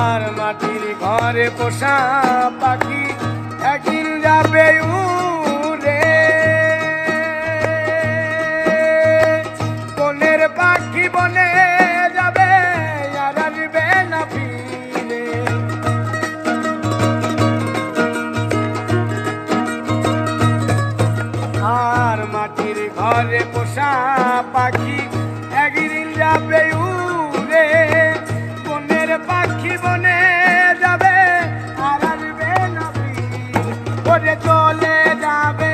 আর মাটির ঘরে পোষা পাখি একদিন যাবে উড়ে। বনের পাখি বনে যাবে আর আসবে না ফিরে। আর মাটির ঘরে পোষা পাখি করে চলে যাবে।